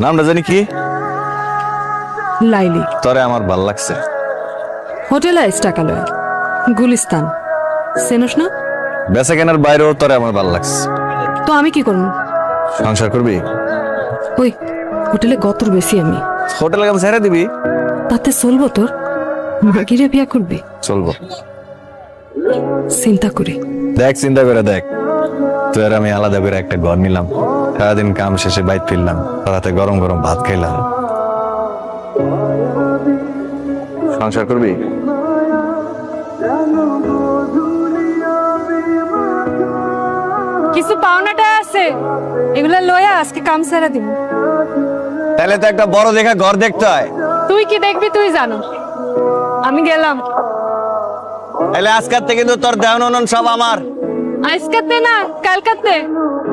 নামটা জানি কি? লাইলি। তরে আমার ভালো লাগছে। হোটেল আইস টাকালয় গুলিস্তান। চেনস না? বেচা কেনার বাইরেও তরে আমার ভালো লাগছে। তো আমি কি করব? সংসার করবি? ওই হোটেলে গতর বেশি আমি। হোটেলে কাম ছেড়ে দিবি? তাতে চলবো তোর? মাগিরে বিয়া করবি? চলবো। চিন্তা করি। দেখ চিন্তা করে দেখ। তুই আর আমি আলাদা করে একটা ঘর নিলাম। সারাদিন কাম শেষে বাইক ফিরলাম। রাতে গরম গরম ভাত খাইলাম। সংসার করবি? কিছু পাওনাটা আছে। এগুলা লয়া আজকে কাম সারা দিব। তাহলে তো একটা বড় দেখা ঘর দেখতে হয়। তুই কি দেখবি তুই জানো। আমি গেলাম। তাহলে আজকার থেকে কিন্তু তোর দেওয়ান সব আমার। आज कते ना कलकत्ते